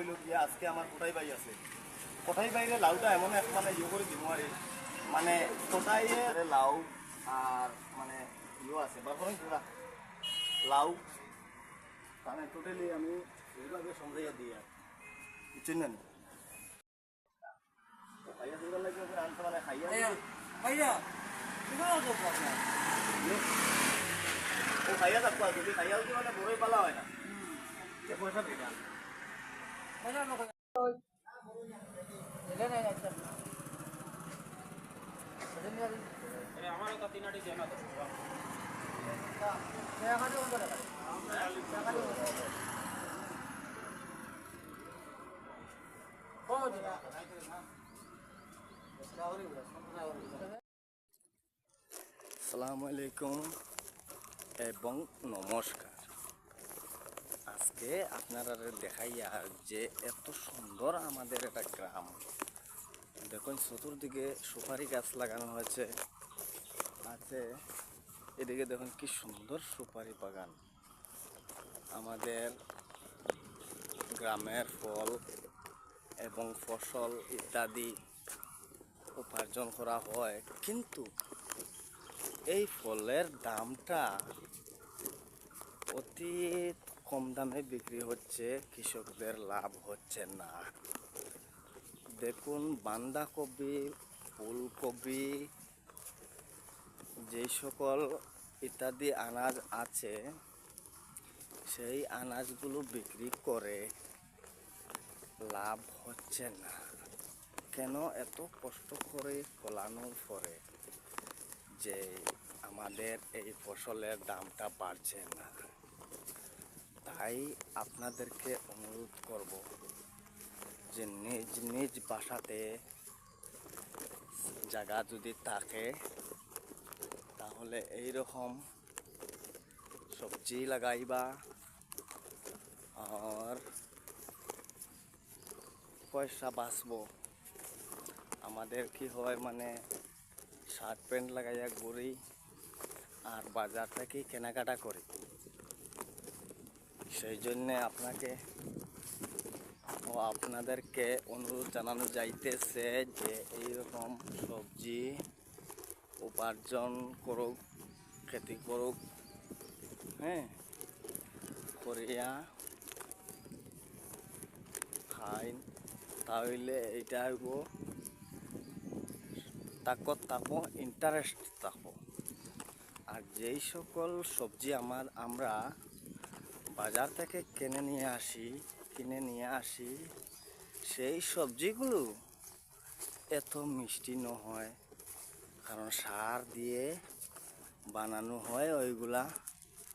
হইল গিয়ে আজকে আমার কোটাই বাই আছে। কোটাই বাইরে লাউটা এমন এক মানে ইয়ে করে দিব আর। মানে কোটাইয়ে লাউ আর মানে ইয়ে আছে বারবার পুরা। লাউ। মানে টোটালি আমি এইভাবে সমঝাইয়া দিই আর। বুঝছেন না? খাইয়া দিবার লাগে ওকে আনতে মানে খাইয়া ভাইয়া ও খাইয়া থাকব যদি খাইয়া যদি মানে বড়ই পালা হয় না। পয়সা দিবা? আসসালামু আলাইকুম এবং নমস্কার। আজকে আপনারা দেখাইয়া যে এত সুন্দর আমাদের একটা গ্রাম। দেখুন, চতুর্দিকে সুপারি গাছ লাগানো হয়েছে। আছে, এদিকে দেখুন কি সুন্দর সুপারি বাগান। আমাদের গ্রামের ফল এবং ফসল ইত্যাদি উপার্জন করা হয়, কিন্তু এই ফলের দামটা অতি কম দামে বিক্রি হচ্ছে, কৃষকদের লাভ হচ্ছে না। দেখুন, বাঁধাকপি, ফুলকপি যেই সকল ইত্যাদি আনাজ আছে, সেই আনাজগুলো বিক্রি করে লাভ হচ্ছে না। কেন এত কষ্ট করে ফলানোর পরে যে আমাদের এই ফসলের দামটা বাড়ছে না? তাই আপনাদেরকে অনুরোধ করব যে নিজ নিজ বাসাতে জায়গা যদি থাকে, তাহলে এই রকম সবজি লাগাইবা আর পয়সা বাঁচবো। আমাদের কি হয় মানে শার্ট প্যান্ট লাগাইয়া ঘুরি আর বাজার থেকে কেনাকাটা করি। সেই জন্যে আপনাকে ও আপনাদেরকে অনুরোধ জানানো যাইতেছে যে এইরকম সবজি উপার্জন করুক, খেতি করুক হ্যাঁ করিয়া খাইন। তাহলে এইটা হইব তাকত তাকো ইন্টারেস্ট থাকো আর যেই সকল সবজি আমার, আমরা বাজার থেকে কিনে নিয়ে আসি, কিনে নিয়ে আসি। সেই সবজিগুলো এত মিষ্টি নহয়, কারণ সার দিয়ে বানানো হয় ওইগুলা।